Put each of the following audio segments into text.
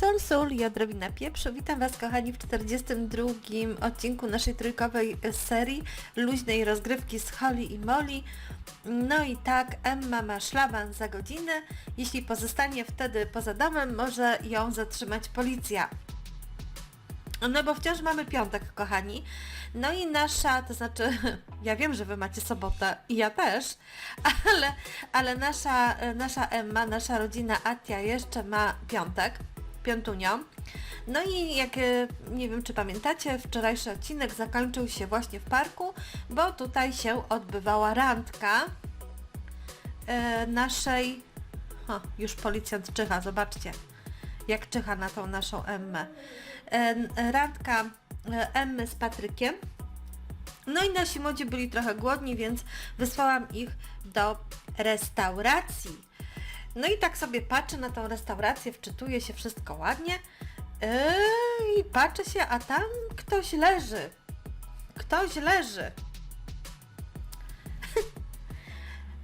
Sol, sol i odrobina pieprzu. Witam Was kochani w 42 odcinku naszej trójkowej serii luźnej rozgrywki z Holly i Molly. No i tak, Emma ma szlaban za godzinę. Jeśli pozostanie wtedy poza domem, może ją zatrzymać policja. No bo wciąż mamy piątek, kochani. No i nasza, to znaczy, ja wiem, że Wy macie sobotę i ja też, ale, ale nasza, nasza Emma, nasza rodzina Atia jeszcze ma piątek, piątunio. No i jak, e, nie wiem czy pamiętacie, wczorajszy odcinek zakończył się właśnie w parku, bo tutaj się odbywała randka e, naszej... O, już policjant czyha, zobaczcie jak czyha na tą naszą Emmę. E, Randka Emmy z Patrykiem. No i nasi młodzi byli trochę głodni, więc wysłałam ich do restauracji. No i tak sobie patrzę na tą restaurację, wczytuję się wszystko ładnie yy, i patrzę się, a tam ktoś leży. Ktoś leży.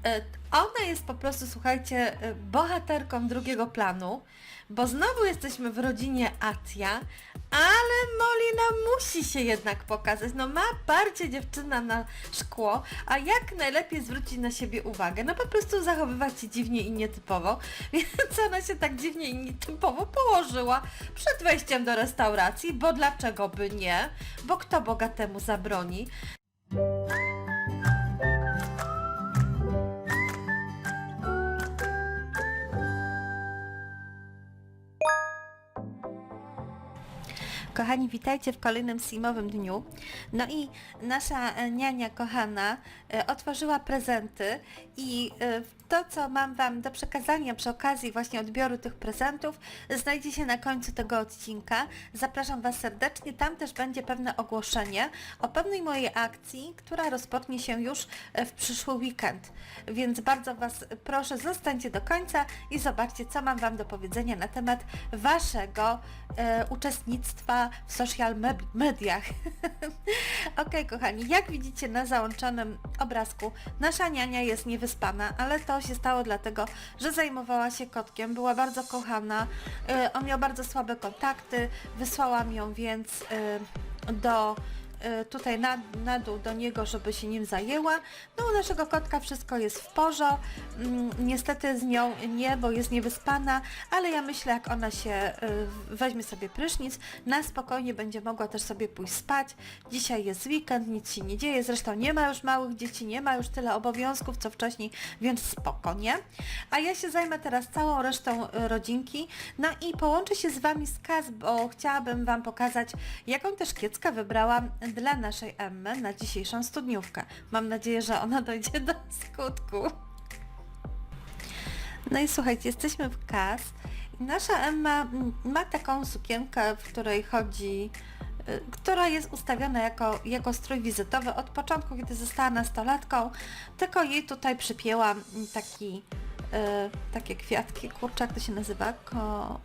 E, Ona jest po prostu, słuchajcie, e, bohaterką drugiego planu, bo znowu jesteśmy w rodzinie Atia, ale Molina musi się jednak pokazać. No ma parcie dziewczyna na szkło, a jak najlepiej zwrócić na siebie uwagę? No po prostu zachowywać się dziwnie i nietypowo, więc ona się tak dziwnie i nietypowo położyła przed wejściem do restauracji, bo dlaczego by nie? Bo kto bogatemu zabroni? Kochani, witajcie w kolejnym Simowym dniu. No i nasza niania kochana e, otworzyła prezenty i e, to, co mam Wam do przekazania przy okazji właśnie odbioru tych prezentów, znajdzie się na końcu tego odcinka. Zapraszam Was serdecznie. Tam też będzie pewne ogłoszenie o pewnej mojej akcji, która rozpocznie się już e, w przyszły weekend. Więc bardzo Was proszę, zostańcie do końca i zobaczcie, co mam Wam do powiedzenia na temat Waszego e, uczestnictwa w social me- mediach. ok, kochani, jak widzicie na załączonym obrazku, nasza niania jest niewyspana, ale to się stało dlatego, że zajmowała się kotkiem, była bardzo kochana, e, on miał bardzo słabe kontakty, wysłałam ją więc e, do tutaj na, na dół do niego, żeby się nim zajęła. No u naszego kotka wszystko jest w porządku. Mm, niestety z nią nie, bo jest niewyspana, ale ja myślę, jak ona się y, weźmie sobie prysznic, na spokojnie będzie mogła też sobie pójść spać. Dzisiaj jest weekend, nic się nie dzieje, zresztą nie ma już małych dzieci, nie ma już tyle obowiązków, co wcześniej, więc spokojnie. A ja się zajmę teraz całą resztą y, rodzinki, no i połączę się z Wami z kas, bo chciałabym Wam pokazać, jaką też kieckę wybrałam dla naszej Emmy na dzisiejszą studniówkę. Mam nadzieję, że ona dojdzie do skutku. No i słuchajcie, jesteśmy w kas nasza Emma mm, ma taką sukienkę, w której chodzi, y, która jest ustawiona jako, jako strój wizytowy od początku, kiedy została nastolatką, tylko jej tutaj przypięłam taki, y, takie kwiatki, kurczę, jak to się nazywa? Ko...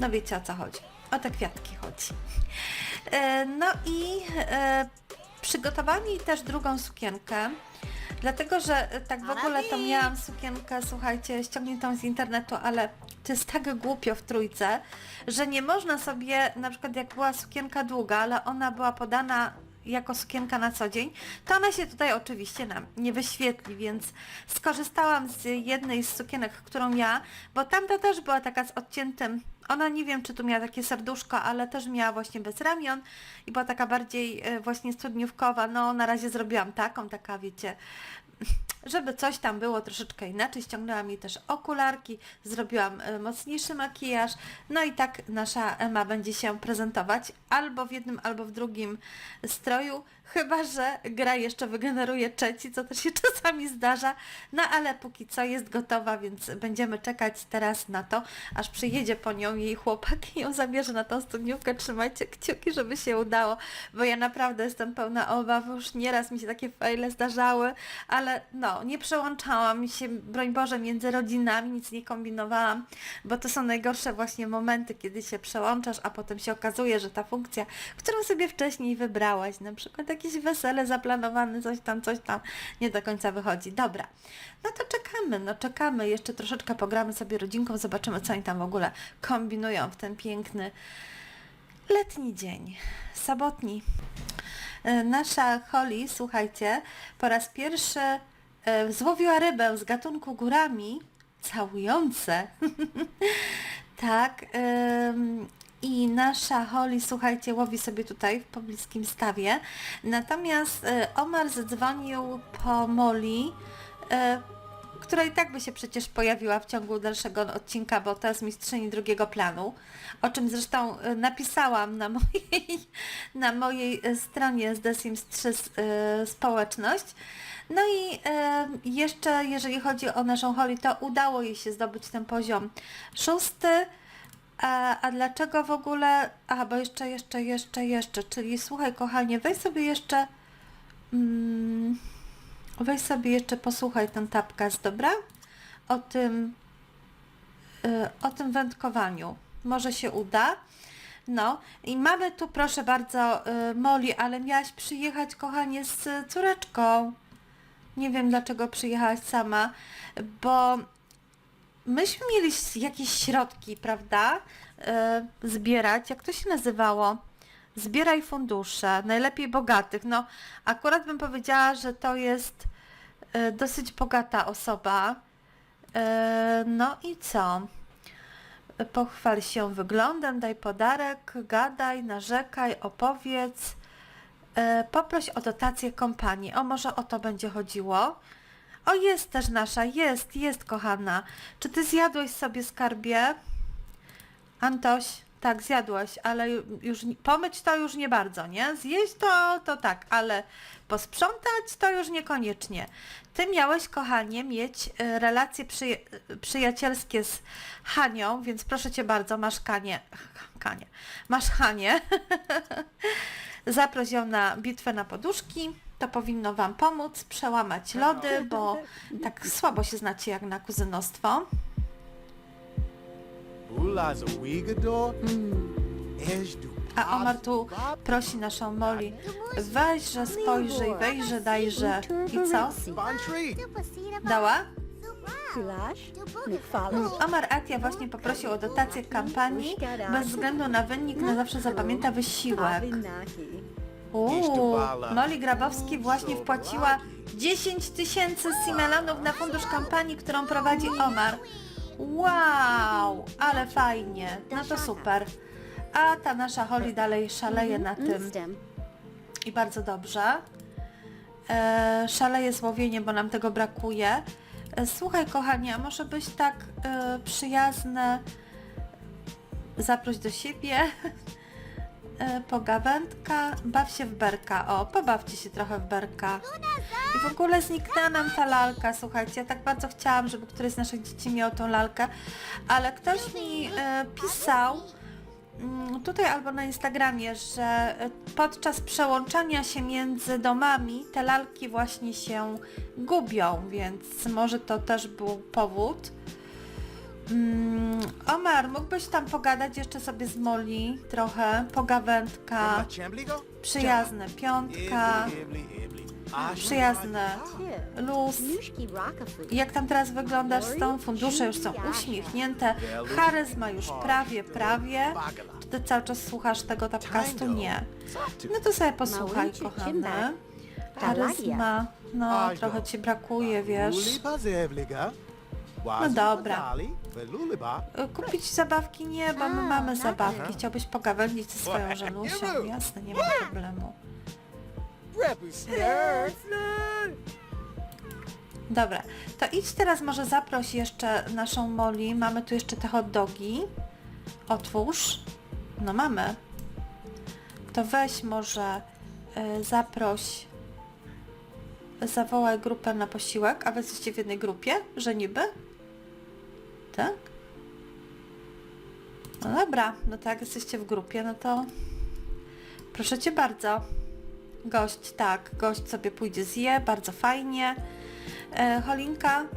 No wiecie o co chodzi. O te kwiatki chodzi. E, No i e, przygotowałam jej też drugą sukienkę, dlatego że e, tak w ogóle to miałam sukienkę, słuchajcie, ściągniętą z internetu, ale to jest tak głupio w trójce, że nie można sobie, na przykład jak była sukienka długa, ale ona była podana jako sukienka na co dzień, to ona się tutaj oczywiście nam nie wyświetli, więc skorzystałam z jednej z sukienek, którą miała, bo tamta też była taka z odciętym, ona nie wiem czy tu miała takie serduszko, ale też miała właśnie bez ramion i była taka bardziej e, właśnie studniówkowa, no na razie zrobiłam taką, taka wiecie, żeby coś tam było troszeczkę inaczej, ściągnęłam jej też okularki, zrobiłam e, mocniejszy makijaż, no i tak nasza Ema będzie się prezentować albo w jednym, albo w drugim stroju, chyba że gra jeszcze wygeneruje trzeci, co też się czasami zdarza, no ale póki co jest gotowa, więc będziemy czekać teraz na to, aż przyjedzie po nią jej chłopak i ją zabierze na tą studniówkę, trzymajcie kciuki, żeby się udało, bo ja naprawdę jestem pełna obaw, już nieraz mi się takie fejle zdarzały, ale no, nie przełączałam się, broń Boże, między rodzinami, nic nie kombinowałam, bo to są najgorsze właśnie momenty, kiedy się przełączasz, a potem się okazuje, że ta funkcja, którą sobie wcześniej wybrałaś, na przykład jakieś wesele zaplanowane, coś tam, coś tam, nie do końca wychodzi. Dobra, no to czekamy, no czekamy, jeszcze troszeczkę pogramy sobie rodzinką, zobaczymy, co oni tam w ogóle kombinują w ten piękny letni dzień, sobotni. E, Nasza Holly, słuchajcie, po raz pierwszy e, złowiła rybę z gatunku górami całujące. tak. I nasza Holly, słuchajcie, łowi sobie tutaj w pobliskim stawie. Natomiast e, Omar zadzwonił po Molly, e, która i tak by się przecież pojawiła w ciągu dalszego odcinka, bo to jest mistrzyni drugiego planu, o czym zresztą e, napisałam na mojej, na mojej stronie z The Sims 3 e, społeczność. No i jeszcze jeżeli chodzi o naszą Holly, to udało jej się zdobyć ten poziom szósty. A, a dlaczego w ogóle? A, bo jeszcze, jeszcze, jeszcze, jeszcze. Czyli słuchaj, kochanie, weź sobie jeszcze. Mm, weź sobie jeszcze posłuchaj ten tapkaz, dobra? O tym, y, o tym wędkowaniu. Może się uda. No i mamy tu, proszę bardzo, y, Moli, ale miałaś przyjechać, kochanie, z córeczką. Nie wiem, dlaczego przyjechałaś sama, bo myśmy mieli jakieś środki, prawda? E, zbierać, jak to się nazywało? Zbieraj fundusze, najlepiej bogatych. No, akurat bym powiedziała, że to jest e, dosyć bogata osoba. E, no i co? Pochwal się wyglądem, daj podarek, gadaj, narzekaj, opowiedz. Poproś o dotację kompanii. O, może o to będzie chodziło. O, jest też nasza, jest, jest kochana. Czy ty zjadłeś sobie skarbie? Antoś, tak, zjadłeś, ale ju- już pomyć to już nie bardzo, nie? Zjeść to, to tak, ale posprzątać to już niekoniecznie. Ty miałeś, kochanie, mieć y, relacje przyja- przyjacielskie z Hanią, więc proszę cię bardzo, masz Kanie, Kanie, masz Hanię. Zaproś na bitwę na poduszki. To powinno Wam pomóc przełamać lody, bo tak słabo się znacie jak na kuzynostwo. Ula's a Omar tu prosi naszą Molly, weź, że spojrzyj, wejrze, dajże. I co? Dała? McFarlane. Omar Atia właśnie poprosił o dotację kampanii. Bez względu na wynik na zawsze zapamięta wysiłek. Uuu, Molly Grabowski właśnie wpłaciła 10 tysięcy simelonów na fundusz kampanii, którą prowadzi Omar. Wow, ale fajnie, no to super. A ta nasza Holly dalej szaleje na tym i bardzo dobrze. E, szaleje złowienie, bo nam tego brakuje. E, słuchaj kochanie, a może byś tak e, przyjazne zaproś do siebie pogawędka, baw się w berka. O, pobawcie się trochę w berka. I w ogóle zniknęła nam ta lalka, słuchajcie, ja tak bardzo chciałam, żeby któreś z naszych dzieci miało tą lalkę, ale ktoś mi e, pisał mm, tutaj albo na Instagramie, że e, podczas przełączania się między domami te lalki właśnie się gubią, więc może to też był powód. Mm, Omar, mógłbyś tam pogadać jeszcze sobie z Molly trochę, pogawędka, przyjazne piątka, przyjazne luz. Jak tam teraz wyglądasz z tą? Fundusze już są uśmiechnięte, charyzma już prawie, prawie. Czy ty cały czas słuchasz tego tapcastu? Nie. No to sobie posłuchaj, kochany. Charyzma. No, trochę ci brakuje, wiesz. No dobra. Lulipa. Y, Kupić zabawki nie, bo my A, mamy dobra. zabawki. Chciałbyś pogawędzić ze swoją wiem. Jasne, nie ma problemu. Snare. Dobra, to idź teraz może zaproś jeszcze naszą Molly. Mamy tu jeszcze te hot dogi. Otwórz. No mamy. To weź może y, zaproś, zawołaj grupę na posiłek, a wy jesteście w jednej grupie, że niby? Tak? No dobra, no tak, jesteście w grupie, no to proszę Cię bardzo. Gość, tak, gość sobie pójdzie zje, bardzo fajnie. E,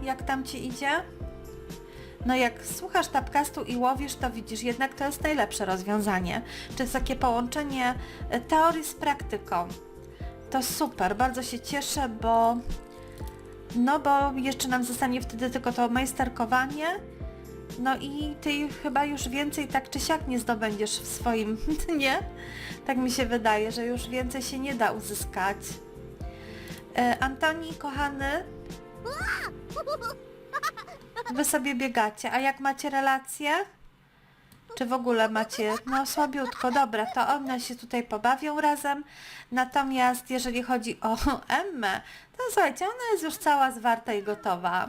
jak tam ci idzie? No jak słuchasz tapcastu i łowisz, to widzisz, jednak to jest najlepsze rozwiązanie. To jest takie połączenie e, teorii z praktyką. To super, bardzo się cieszę, bo no bo jeszcze nam zostanie wtedy tylko to majsterkowanie. No i ty chyba już więcej tak czy siak nie zdobędziesz w swoim dnie. Tak mi się wydaje, że już więcej się nie da uzyskać. E, Antoni, kochany, wy sobie biegacie, a jak macie relacje? Czy w ogóle macie, no słabiutko, dobra, to one się tutaj pobawią razem. Natomiast jeżeli chodzi o Emmę, to słuchajcie, ona jest już cała zwarta i gotowa.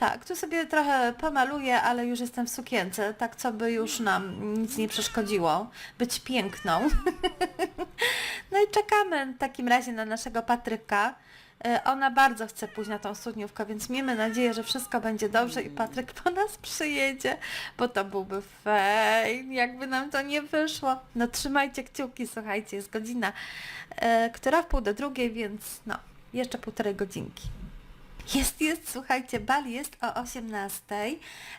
Tak, tu sobie trochę pomaluję, ale już jestem w sukience, tak co by już nam nic nie przeszkodziło być piękną. no i czekamy w takim razie na naszego Patryka. E, Ona bardzo chce pójść na tą studniówkę, więc miejmy nadzieję, że wszystko będzie dobrze i Patryk po nas przyjedzie, bo to byłby fejn, jakby nam to nie wyszło. No trzymajcie kciuki, słuchajcie, jest godzina, e, która w pół do drugiej, więc no, jeszcze półtorej godzinki. Jest, jest, słuchajcie, bal jest o 18.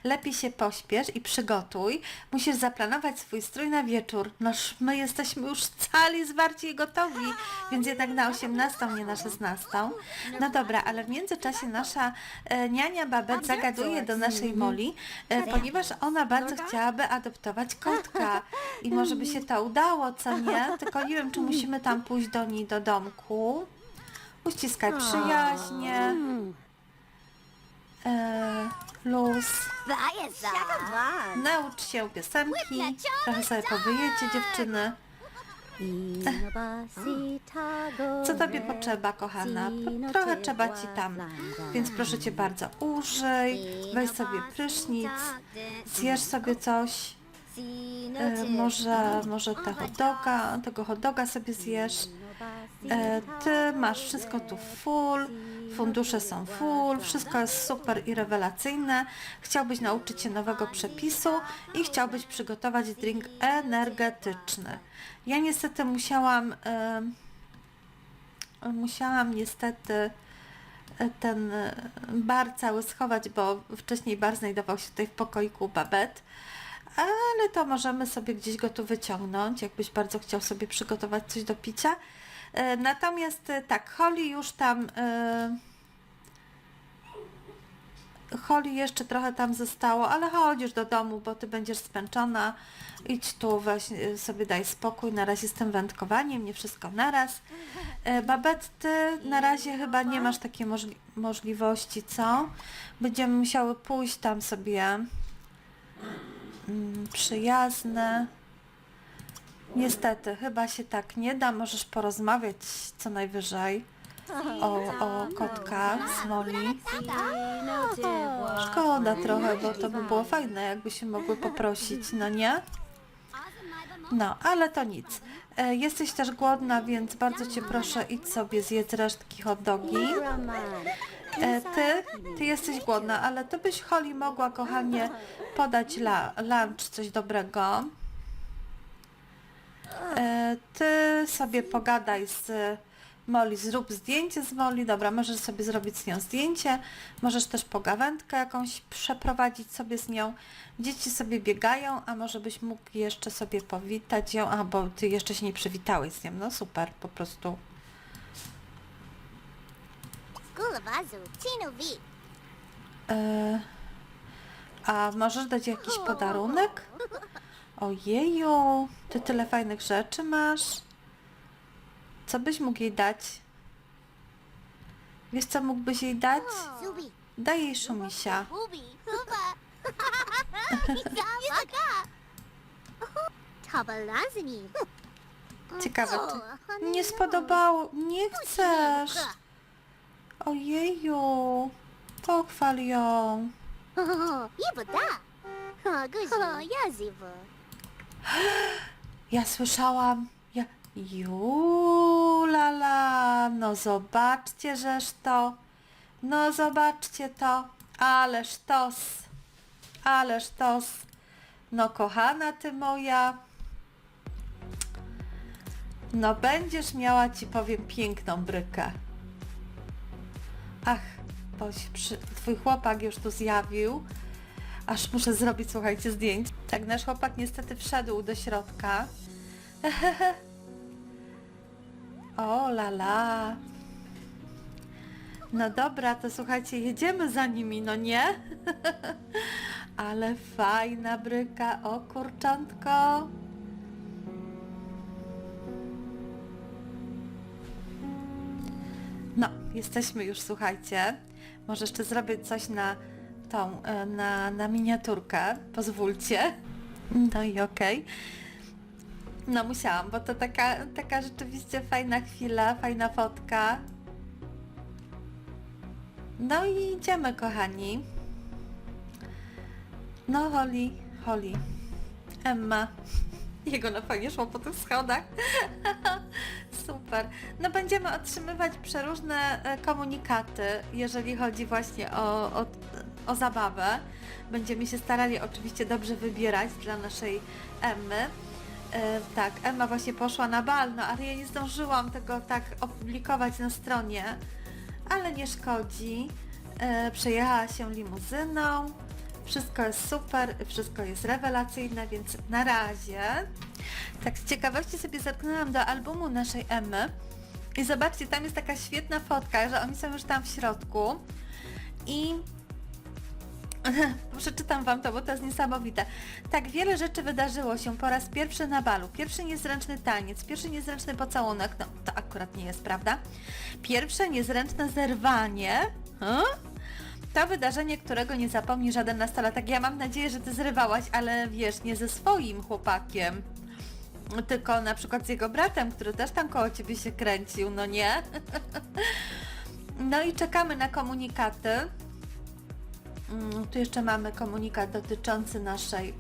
Lepiej się pośpiesz i przygotuj. Musisz zaplanować swój strój na wieczór. Noż my jesteśmy już cali zwarci i gotowi, więc jednak na 18, nie na 16. No dobra, ale w międzyczasie nasza e, niania Babet zagaduje do naszej Moli, e, ponieważ ona bardzo chciałaby adoptować kotka. I może by się to udało, co nie? Tylko nie wiem, czy musimy tam pójść do niej do domku. Uściskaj przyjaźnie. E, luz. Naucz się piosenki. Trochę sobie powyjecie dziewczyny. Co tobie potrzeba, kochana? Trochę trzeba ci tam. Więc proszę cię bardzo, użyj, weź sobie prysznic, zjesz sobie coś. E, może, może te hot doga, tego hot doga sobie zjesz. E, ty masz wszystko tu full, fundusze są full, wszystko jest super i rewelacyjne. Chciałbyś nauczyć się nowego przepisu i chciałbyś przygotować drink energetyczny. Ja niestety musiałam, e, musiałam niestety e, ten bar cały schować, bo wcześniej bar znajdował się tutaj w pokoiku Babet. Ale to możemy sobie gdzieś go tu wyciągnąć, jakbyś bardzo chciał sobie przygotować coś do picia. E, Natomiast e, tak, Holly już tam. e, Holly jeszcze trochę tam zostało, ale chodź już do domu, bo ty będziesz spęczona. Idź tu, weź sobie daj spokój. Na razie z tym wędkowaniem, nie wszystko naraz. Babette, ty na razie chyba nie masz takiej możli- możliwości, co? Będziemy musiały pójść tam sobie mm, przyjazne. Niestety, chyba się tak nie da. Możesz porozmawiać co najwyżej o, o kotkach z Molly. Szkoda trochę, bo to by było fajne, jakby się mogły poprosić, no nie? No, ale to nic. E, jesteś też głodna, więc bardzo Cię proszę, idź sobie zjedz resztki hot dogi. E, ty, ty jesteś głodna, ale ty byś Holly mogła, kochanie, podać la, lunch, coś dobrego. E, ty sobie pogadaj z Molly, zrób zdjęcie z Molly, dobra, możesz sobie zrobić z nią zdjęcie, możesz też pogawędkę jakąś przeprowadzić sobie z nią. Dzieci sobie biegają, a może byś mógł jeszcze sobie powitać ją, a bo ty jeszcze się nie przywitałeś z nią, no super, po prostu. Tino V. E, a możesz dać jakiś podarunek? Ojeju, ty tyle fajnych rzeczy masz. Co byś mógł jej dać? Wiesz co mógłbyś jej dać? Daj jej szumisia. Ciekawe, czy nie spodobało. Nie chcesz. Ojeju, pochwal ją. Ja słyszałam, ja... Julala, no zobaczcie, żeż to, no zobaczcie to, ależ tos, ależ tos, no kochana ty moja, no będziesz miała, ci powiem, piękną brykę. Ach, to się przy... twój chłopak już tu zjawił. Aż muszę zrobić, słuchajcie, zdjęć. Tak, nasz chłopak niestety wszedł do środka. o la la. No dobra, to słuchajcie, jedziemy za nimi, no nie? Ale fajna bryka, o kurczątko. No, jesteśmy już, słuchajcie. Może jeszcze zrobię coś na tą, e, na, na miniaturkę. Pozwólcie. No i okej. No musiałam, bo to taka, taka rzeczywiście fajna chwila, fajna fotka. No i idziemy, kochani. No, Holly, Holly. Emma. Jego na fajnie szło po tych schodach. Super. No będziemy otrzymywać przeróżne e, komunikaty, jeżeli chodzi właśnie o, o, o zabawę. Będziemy się starali oczywiście dobrze wybierać dla naszej Emmy. E, tak, Emma właśnie poszła na bal, no ale ja nie zdążyłam tego tak opublikować na stronie, ale nie szkodzi. E, przejechała się limuzyną, wszystko jest super, wszystko jest rewelacyjne, więc na razie. Tak z ciekawości sobie zerknęłam do albumu naszej Emmy i zobaczcie, tam jest taka świetna fotka, że oni są już tam w środku i przeczytam Wam to, bo to jest niesamowite. Tak wiele rzeczy wydarzyło się po raz pierwszy na balu. Pierwszy niezręczny taniec, pierwszy niezręczny pocałunek, no to akurat nie jest, prawda? Pierwsze niezręczne zerwanie, to wydarzenie, którego nie zapomni żaden nastolatek. Ja mam nadzieję, że Ty zrywałaś, ale wiesz, nie ze swoim chłopakiem, tylko na przykład z jego bratem, który też tam koło Ciebie się kręcił, no nie? No i czekamy na komunikaty. Mm, Tu jeszcze mamy komunikat dotyczący naszej...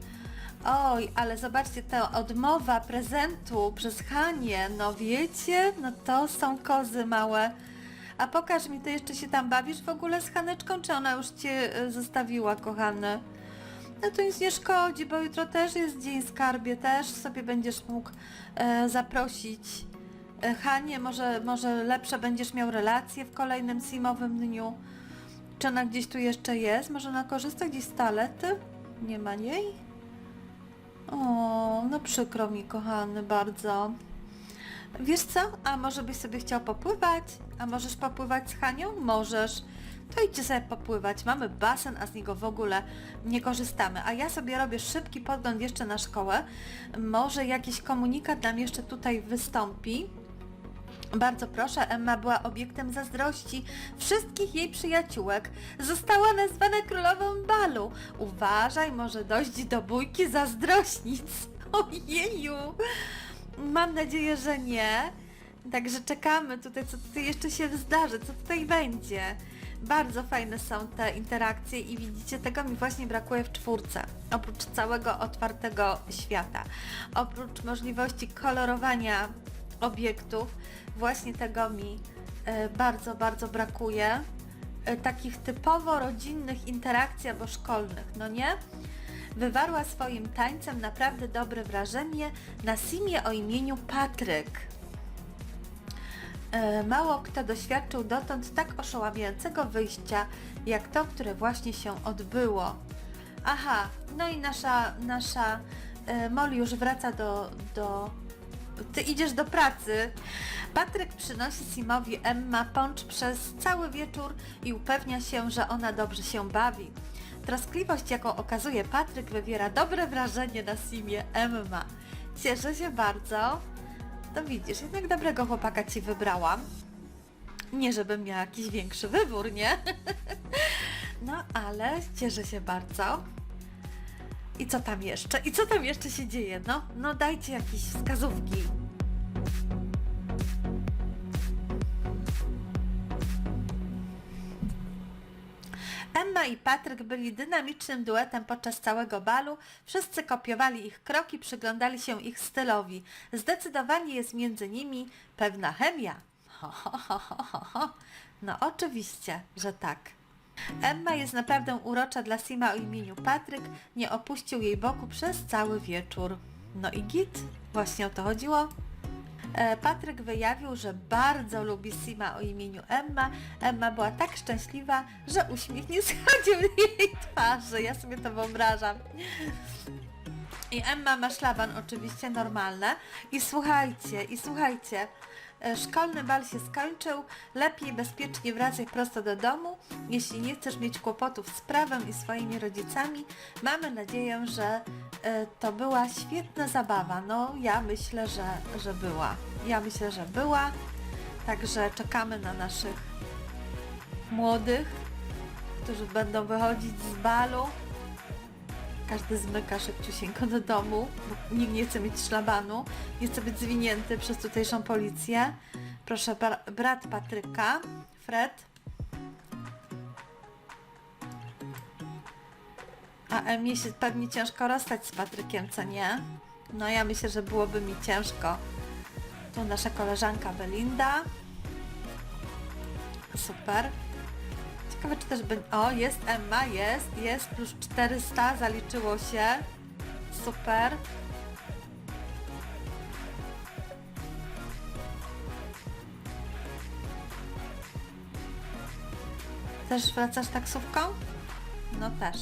Oj, ale zobaczcie, ta odmowa prezentu przez Hanię, no wiecie, no to są kozy małe. A pokaż mi, ty jeszcze się tam bawisz w ogóle z Haneczką, czy ona już Cię e, zostawiła, kochany? No to nic nie szkodzi, bo jutro też jest dzień skarbie, też sobie będziesz mógł e, zaprosić e, Hanię, może, może lepsze będziesz miał relacje w kolejnym zimowym dniu. Czy ona gdzieś tu jeszcze jest? Może ona korzysta gdzieś z toalety? Nie ma jej? O, no przykro mi, kochany, bardzo. Wiesz co? A może byś sobie chciał popływać? A możesz popływać z Hanią? Możesz. To idźcie sobie popływać. Mamy basen, a z niego w ogóle nie korzystamy. A ja sobie robię szybki podgląd jeszcze na szkołę. Może jakiś komunikat nam jeszcze tutaj wystąpi. Bardzo proszę, Emma była obiektem zazdrości wszystkich jej przyjaciółek. Została nazwana królową balu. Uważaj, może dojść do bójki zazdrośnic. Ojeju! Mam nadzieję, że nie. Także czekamy tutaj, co tutaj jeszcze się zdarzy, co tutaj będzie. Bardzo fajne są te interakcje i widzicie, tego mi właśnie brakuje w czwórce. Oprócz całego otwartego świata. Oprócz możliwości kolorowania obiektów, właśnie tego mi e, bardzo, bardzo brakuje. E, takich typowo rodzinnych interakcji albo szkolnych, no nie? Wywarła swoim tańcem naprawdę dobre wrażenie na simie o imieniu Patryk. E, Mało kto doświadczył dotąd tak oszałamiającego wyjścia, jak to, które właśnie się odbyło. Aha, no i nasza, nasza Molly już wraca do, do... Ty idziesz do pracy. Patryk przynosi Simowi Emma poncz przez cały wieczór i upewnia się, że ona dobrze się bawi. Troskliwość, jaką okazuje Patryk, wywiera dobre wrażenie na Simie Emma. Cieszę się bardzo. To widzisz, jednak dobrego chłopaka Ci wybrałam. Nie, żebym miała jakiś większy wybór, nie? No, ale cieszę się bardzo. I co tam jeszcze? I co tam jeszcze się dzieje? No, no dajcie jakieś wskazówki. Emma i Patryk byli dynamicznym duetem podczas całego balu. Wszyscy kopiowali ich kroki, przyglądali się ich stylowi. Zdecydowanie jest między nimi pewna chemia. Ho, ho, ho, ho, ho. No oczywiście, że tak. Emma jest naprawdę urocza dla Sima o imieniu Patryk, nie opuścił jej boku przez cały wieczór. No i git, właśnie o to chodziło. E, Patryk wyjawił, że bardzo lubi Sima o imieniu Emma. Emma była tak szczęśliwa, że uśmiech nie schodził jej twarzy. Ja sobie to wyobrażam. I Emma ma szlaban oczywiście normalne. I słuchajcie, i słuchajcie, szkolny bal się skończył, lepiej bezpiecznie wracaj prosto do domu. Jeśli nie chcesz mieć kłopotów z prawem i swoimi rodzicami, mamy nadzieję, że e, to była świetna zabawa. No, ja myślę, że, że była. Ja myślę, że była. Także czekamy na naszych młodych, którzy będą wychodzić z balu. Każdy zmyka szybciusieńko do domu, bo nikt nie chce mieć szlabanu, nie chce być zwinięty przez tutejszą policję. Proszę, bra- brat Patryka, Fred. A Emie się pewnie ciężko rozstać z Patrykiem, co nie? No ja myślę, że byłoby mi ciężko. Tu nasza koleżanka Belinda. Super. Ciekawe czy też będzie... O, jest Emma, jest, jest, plus 400, zaliczyło się. Super. Też wracasz taksówką? No też.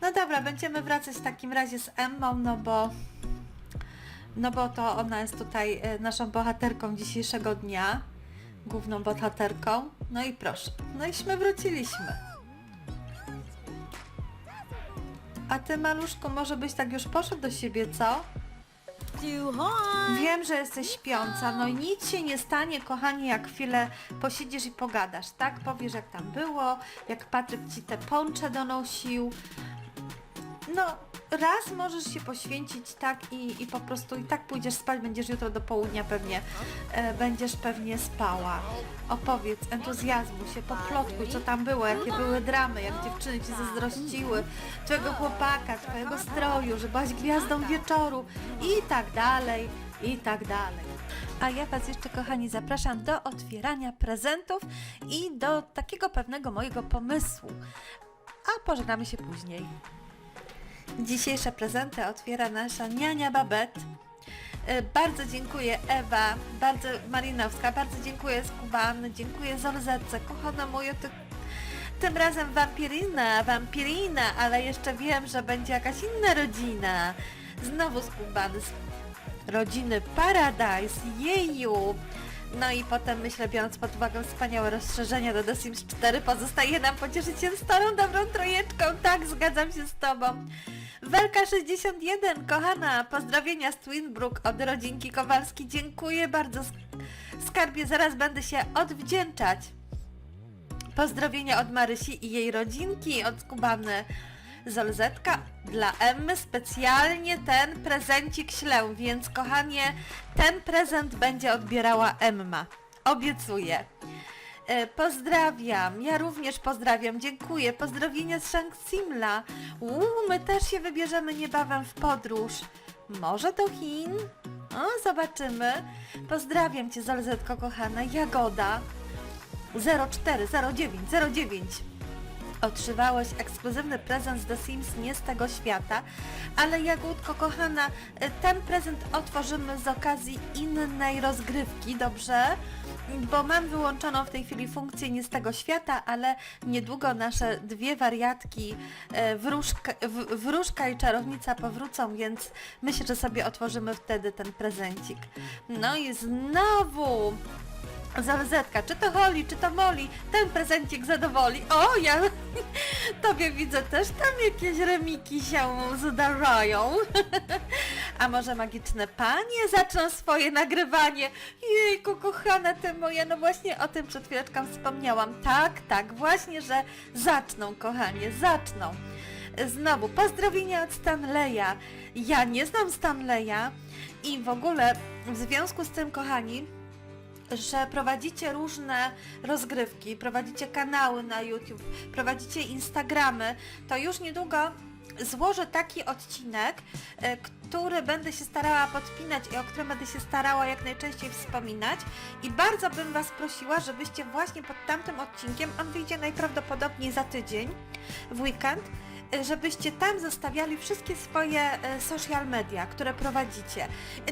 No dobra, będziemy wracać w takim razie z Emmą, no bo... No bo to ona jest tutaj e, naszą bohaterką dzisiejszego dnia. Główną bohaterką. No i proszę. No iśmy wróciliśmy. A ty, maluszku, może byś tak już poszedł do siebie, co? Wiem, że jesteś śpiąca, no i nic się nie stanie, kochanie, jak chwilę posiedzisz i pogadasz, tak? Powiesz, jak tam było, jak Patryk ci te poncze donosił. No, raz możesz się poświęcić, tak? I, i po prostu i tak pójdziesz spać, będziesz jutro do południa pewnie, e, będziesz pewnie spała. Opowiedz, entuzjazmu się, poplotkuj, co tam było, jakie były dramy, jak dziewczyny ci zazdrościły, twojego chłopaka, twojego stroju, że byłaś gwiazdą wieczoru i tak dalej, i tak dalej. A ja Was jeszcze, kochani, zapraszam do otwierania prezentów i do takiego pewnego mojego pomysłu. A pożegnamy się później. Dzisiejsze prezenty otwiera nasza niania Babette. E, Bardzo dziękuję Ewa, bardzo Marinowska, bardzo dziękuję Skuban, dziękuję Zolzetce, kochana moja, ty, tym razem wampirina, wampirina, ale jeszcze wiem, że będzie jakaś inna rodzina. Znowu Skuban z rodziny Paradise, jeju! No i potem myślę, biorąc pod uwagę wspaniałe rozszerzenia do The Sims 4, pozostaje nam pocieszyć się starą, dobrą trojeczką. Tak, zgadzam się z Tobą. Welka61, kochana, pozdrowienia z Twinbrook od rodzinki Kowalski. Dziękuję bardzo, sk- skarbie, zaraz będę się odwdzięczać. Pozdrowienia od Marysi i jej rodzinki, od Kubany Zolzetka. Dla Emmy specjalnie ten prezencik ślę, więc kochanie, ten prezent będzie odbierała Emma. Obiecuję. E, Pozdrawiam, ja również pozdrawiam, dziękuję. Pozdrowienia z Shang Simla. Uuu, my też się wybierzemy niebawem w podróż. Może do Chin? O, zobaczymy. Pozdrawiam Cię, Zolzetko kochana. Jagoda. 0409 09 Otrzymałeś ekskluzywny prezent z The Sims nie z tego świata, ale Jagódko kochana, e, ten prezent otworzymy z okazji innej rozgrywki, dobrze? Bo mam wyłączoną w tej chwili funkcję nie z tego świata, ale niedługo nasze dwie wariatki, e, wróżka, wróżka i czarownica powrócą, więc myślę, że sobie otworzymy wtedy ten prezencik. No i znowu Zalzetka, czy to Holly, czy to Molly, ten prezencik zadowoli. O, ja tobie widzę też tam jakieś remiki się zdarzają. A może magiczne panie zaczną swoje nagrywanie? Jejku, kochana ty moja, no właśnie o tym przed chwileczką wspomniałam. Tak, tak, właśnie, że zaczną, kochanie, zaczną. Znowu, pozdrowienia od Stanleya. Ja nie znam Stanleya i w ogóle w związku z tym, kochani, że prowadzicie różne rozgrywki, prowadzicie kanały na YouTube, prowadzicie Instagramy, to już niedługo złożę taki odcinek, e, który będę się starała podpinać i o którym będę się starała jak najczęściej wspominać. I bardzo bym Was prosiła, żebyście właśnie pod tamtym odcinkiem, on wyjdzie najprawdopodobniej za tydzień, w weekend, żebyście tam zostawiali wszystkie swoje e, social media, które prowadzicie.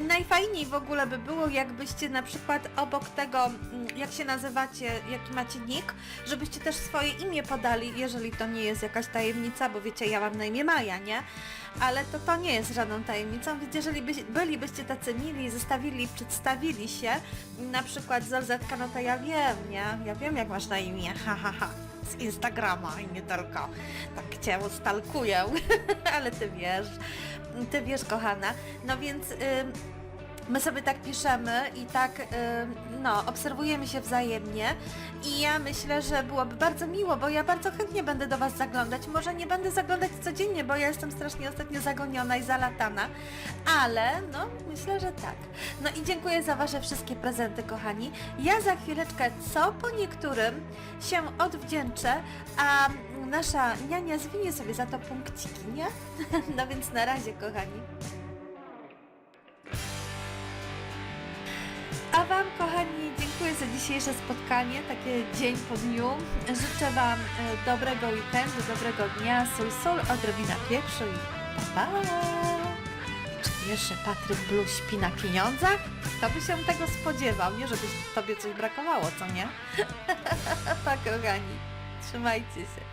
Najfajniej w ogóle by było, jakbyście na przykład obok tego, mm, jak się nazywacie, jaki macie nick, żebyście też swoje imię podali, jeżeli to nie jest jakaś tajemnica, bo wiecie, ja mam na imię Maja, nie? Ale to to nie jest żadną tajemnicą, więc jeżeli by, bylibyście tacy mili, zostawili, przedstawili się, na przykład Zolzetka, no to ja wiem, nie? Ja wiem, jak masz na imię, ha, ha, ha. Z Instagrama i nie tylko. Tak cię stalkuję, ale ty wiesz, ty wiesz, kochana. No więc... My sobie tak piszemy i tak, ym, no, obserwujemy się wzajemnie i ja myślę, że byłoby bardzo miło, bo ja bardzo chętnie będę do Was zaglądać. Może nie będę zaglądać codziennie, bo ja jestem strasznie ostatnio zagoniona i zalatana, ale no, myślę, że tak. No i dziękuję za Wasze wszystkie prezenty, kochani. Ja za chwileczkę, co po niektórym, się odwdzięczę, a nasza niania zwinie sobie za to punkciki, nie? No więc na razie, kochani. A Wam, kochani, dziękuję za dzisiejsze spotkanie, takie dzień po dniu. Życzę Wam e, dobrego weekendu, dobrego dnia, sól, sól, odrobina pieprzu i pa! Czy że Patryk Blue śpi na pieniądzach? Kto by się tego spodziewał, nie? Żeby Tobie coś brakowało, co nie? pa, kochani, trzymajcie się.